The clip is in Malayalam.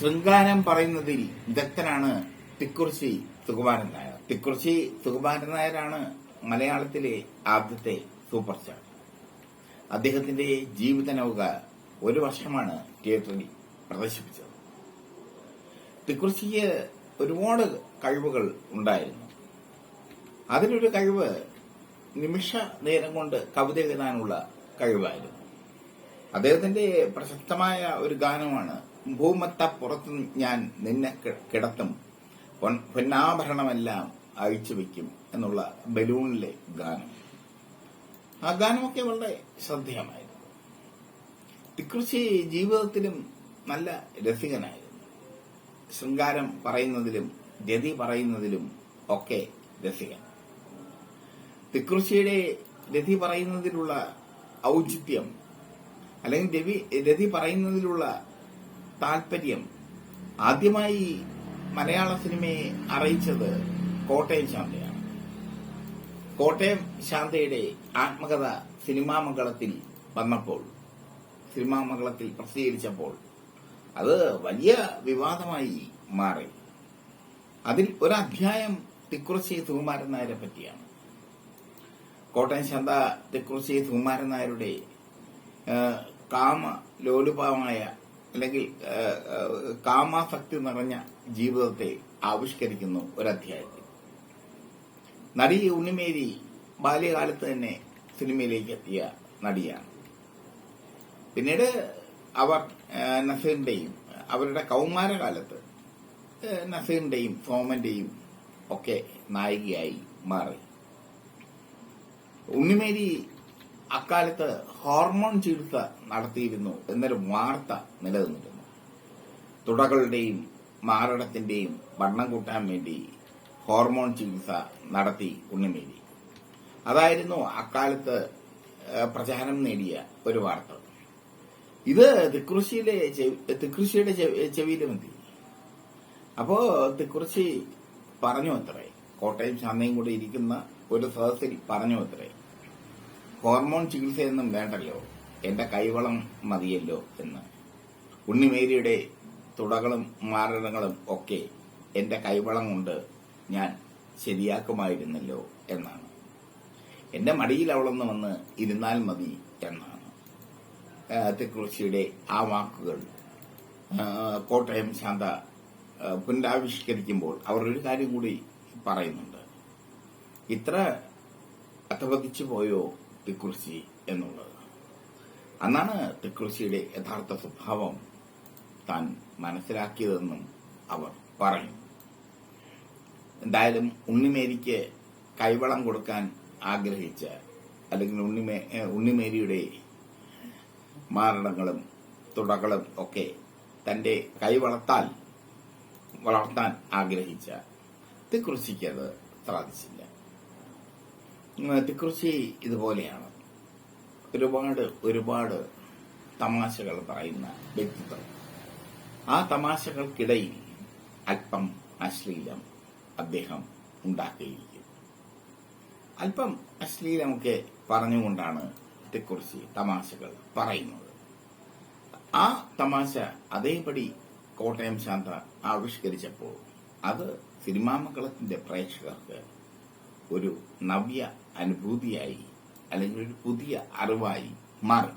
ശൃംഗാരം പറയുന്നതിൽ വിദഗ്ധനാണ് തിക്കുറിശി സുകുമാരൻ നായർ. തിക്കുറിശി സുകുമാരൻ നായരാണ് മലയാളത്തിലെ ആദ്യത്തെ സൂപ്പർ സ്റ്റാർ. അദ്ദേഹത്തിന്റെ ജീവിത നൗക ഒരു വർഷമാണ് തിയേറ്ററിൽ പ്രദർശിപ്പിച്ചത്. തിക്കുറിശിക്ക് ഒരുപാട് കഴിവുകൾ ഉണ്ടായിരുന്നു. അതിലൊരു കഴിവ് നിമിഷ നേരം കൊണ്ട് കവിത എഴുതാനുള്ള കഴിവായിരുന്നു. അദ്ദേഹത്തിന്റെ പ്രശസ്തമായ ഒരു ഗാനമാണ് ഭൂമത്തപ്പുറത്ത് ഞാൻ നിന്നെ കിടത്തും. പൊന്നാഭരണമെല്ലാം അഴിച്ചു വെക്കും എന്നുള്ള ബലൂണിലെ ഗാനം. ആ ഗാനമൊക്കെ വളരെ ശ്രദ്ധേയമായിരുന്നു. തിക്കുറിശി ജീവിതത്തിലും നല്ല രസികനായിരുന്നു. ശൃംഗാരം പറയുന്നതിലും ഗതി പറയുന്നതിലും ഒക്കെ രസികൻ. തിക്കുറിശിയുടെ രതി പറയുന്നതിലുള്ള ഔചിത്യം അല്ലെങ്കിൽ രവി രതി പറയുന്നതിലുള്ള താല്പര്യം. ആദ്യമായി മലയാള സിനിമയെ അറിയിച്ചത് കോട്ടയം ശാന്തയാണ്. കോട്ടയം ശാന്തയുടെ ആത്മകഥ സിനിമാ മംഗളത്തിൽ വന്നപ്പോൾ സിനിമാ മംഗളത്തിൽ പ്രസിദ്ധീകരിച്ചപ്പോൾ അത് വലിയ വിവാദമായി മാറി. അതിൽ ഒരധ്യായം തിക്കുറശ്ശി സുകുമാരൻ നായരെ പറ്റിയാണ്. കോട്ടയം ശാന്ത തിക്കുറശ്ശി സുകുമാരൻ നായരുടെ കാമ ലോലുപമായ അല്ലെങ്കിൽ കാമാസക്തി നിറഞ്ഞ ജീവിതത്തെ ആവിഷ്കരിക്കുന്നു ഒരധ്യായത്തിൽ. നടി ഉണ്ണിമേരി ബാല്യകാലത്ത് തന്നെ സിനിമയിലേക്ക് എത്തിയ നടിയാണ്. പിന്നീട് അവർ നസീറിന്റെയും അവരുടെ കൗമാരകാലത്ത് നസീറിന്റെയും സോമന്റെയും ഒക്കെ നായികയായി മാറി. ഉണ്ണിമേരി അക്കാലത്ത് ഹോർമോൺ ചികിത്സ നടത്തിയിരുന്നു എന്നൊരു വാർത്ത നിലനിന്നിരുന്നു. തുടകളുടെയും മാരടത്തിന്റെയും വണ്ണം കൂട്ടാൻ വേണ്ടി ഹോർമോൺ ചികിത്സ നടത്തി ഉണ്ണിമേരി. അതായിരുന്നു അക്കാലത്ത് പ്രചാരം നേടിയ ഒരു വാർത്ത. ഇത് തിക്കുറിശിയിലെ തൃക്കുറിശിയുടെ തിക്കുറിശിയുടെ എത്തി അപ്പോ തിക്കുറിശി പറഞ്ഞു അത്രേ കോട്ടയം ശാന്തയും കൂടെ ഇരിക്കുന്ന ഒരു സദസ്സിൽ പറഞ്ഞു അത്രേ ഹോർമോൺ ചികിത്സയൊന്നും വേണ്ടല്ലോ. എന്റെ കൈവളം മതിയല്ലോ എന്ന്. ഉണ്ണിമേരിയുടെ തുടകളും മാരണങ്ങളും ഒക്കെ എന്റെ കൈവളം കൊണ്ട് ഞാൻ ശരിയാക്കുമായിരുന്നല്ലോ എന്നാണ്. എന്റെ മടിയിൽ അവളൊന്ന് വന്ന് ഇരുന്നാൽ മതി എന്നാണ്. തിക്കുറിശിയുടെ ആ വാക്കുകൾ കോട്ടയം ശാന്ത പുനരാവിഷ്കരിക്കുമ്പോൾ അവർ ഒരു കാര്യം കൂടി പറയുന്നുണ്ട്. ഇത്ര അധപതിച്ചു പോയോ? തിക്കുറിശി എന്നുള്ളത്. അന്നാണ് തിക്കുറിശിയുടെ യഥാർത്ഥ സ്വഭാവം താൻ മനസ്സിലാക്കിയതെന്നും അവർ പറയും. എന്തായാലും ഉണ്ണിമേരിക്ക് കൈവളം കൊടുക്കാൻ ആഗ്രഹിച്ച അല്ലെങ്കിൽ ഉണ്ണിമേ ഉണ്ണിമേരിയുടെ മാരണങ്ങളും തുടകളും ഒക്കെ തന്റെ കൈവളത്താൽ വളർത്താൻ ആഗ്രഹിച്ച തിക്കുറിശിക്ക് അത് സാധിച്ചില്ല. ഉം, തിക്കുറിശി ഇതുപോലെയാണ്. ഒരുപാട് ഒരുപാട് തമാശകൾ പറയുന്ന വ്യക്തിത്വം. ആ തമാശകൾക്കിടയിൽ അല്പം അശ്ലീലം അദ്ദേഹം ഉണ്ടാക്കിയിരിക്കും. അല്പം അശ്ലീലമൊക്കെ പറഞ്ഞുകൊണ്ടാണ് തിക്കുറിച്ചി തമാശകൾ പറയുന്നത്. ആ തമാശ അതേപടി കോട്ടയം ശാന്ത ആവിഷ്കരിച്ചപ്പോൾ അത് സിനിമാമക്കളത്തിന്റെ പ്രേക്ഷകർക്ക് ഒരു നവ്യ അനുഭൂതിയായി അല്ലെങ്കിൽ ഒരു പുതിയ അറിവായി മാറി.